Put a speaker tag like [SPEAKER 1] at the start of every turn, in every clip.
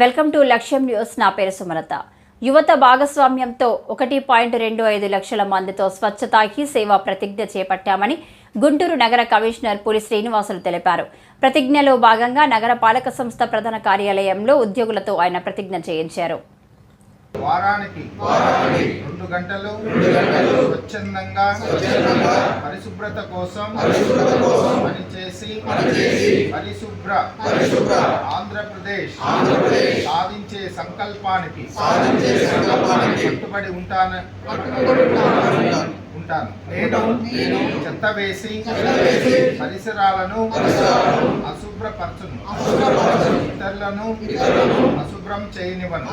[SPEAKER 1] Welcome to లక్ష్యం news. నా పేరు సుమలత. యువత భాగస్వామ్యంతో ఒకటి పాయింట్ రెండు ఐదు లక్షల మందితో స్వచ్ఛతా హీ సేవా ప్రతిజ్ఞ చేపట్టామని గుంటూరు నగర కమిషనర్ పులి శ్రీనివాసులు తెలిపారు. ప్రతిజ్ఞలో భాగంగా నగర పాలక సంస్థ ప్రధాన కార్యాలయంలో ఉద్యోగులతో ఆయన ప్రతిజ్ఞ చేయించారు.
[SPEAKER 2] వారానికి గంటలు స్వచ్ఛందంగా పరిశుభ్రత కోసం పనిచేసి పరిశుభ్ర ఆంధ్రప్రదేశ్ సాధించే సంకల్పానికి కట్టుబడి ఉంటాను ఉంటాను. నేను చెత్త వేసి పరిసరాలను అశుభ్రపరచును. ఇతరులను అశుభ్రం చేయనివ్వను.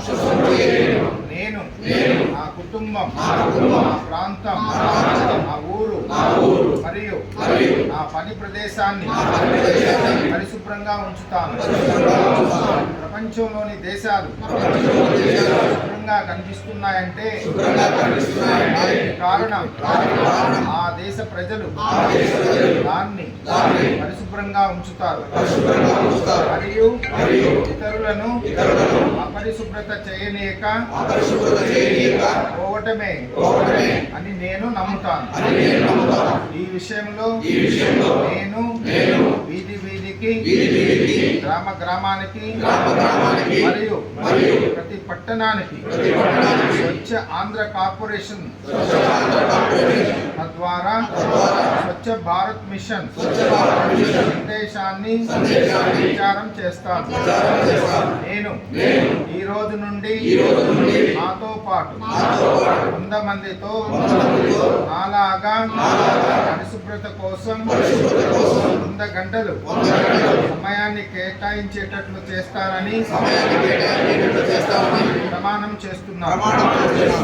[SPEAKER 2] నేను కుటుంబం ప్రాంతం నా ఊరు మరియు నా పని ప్రదేశాన్ని పరిశుభ్రంగా ఉంచుతాను. ప్రపంచంలోని దేశాలు శుభ్రంగా కనిపిస్తున్నాయంటే కారణం ఆ దేశ ప్రజలు దాన్ని పరిశుభ్రంగా ఉంచుతారు. మరియు ఇతరులను అపరిశుభ్రత చేయనీయక. పోవటమే. అని నేను నమ్ముతాను. ఈ విషయంలో నేను వీధి వీధికి గ్రామ గ్రామానికి మరియు ప్రతి పట్టణానికి స్వచ్ఛ ఆంధ్ర కార్పొరేషన్ తద్వారా స్వచ్ఛ భారత్ మిషన్ సందేశాన్ని ప్రచారం చేస్తాను. నేను ఈ రోజు నుండి నాతో పాటు వంద మందితో నాలాగా పరిశుభ్రత కోసం వంద గంటలు సమయాన్ని కేటాయించేటట్లు చేస్తానని. ప్రమాణం చేస్తున్నాను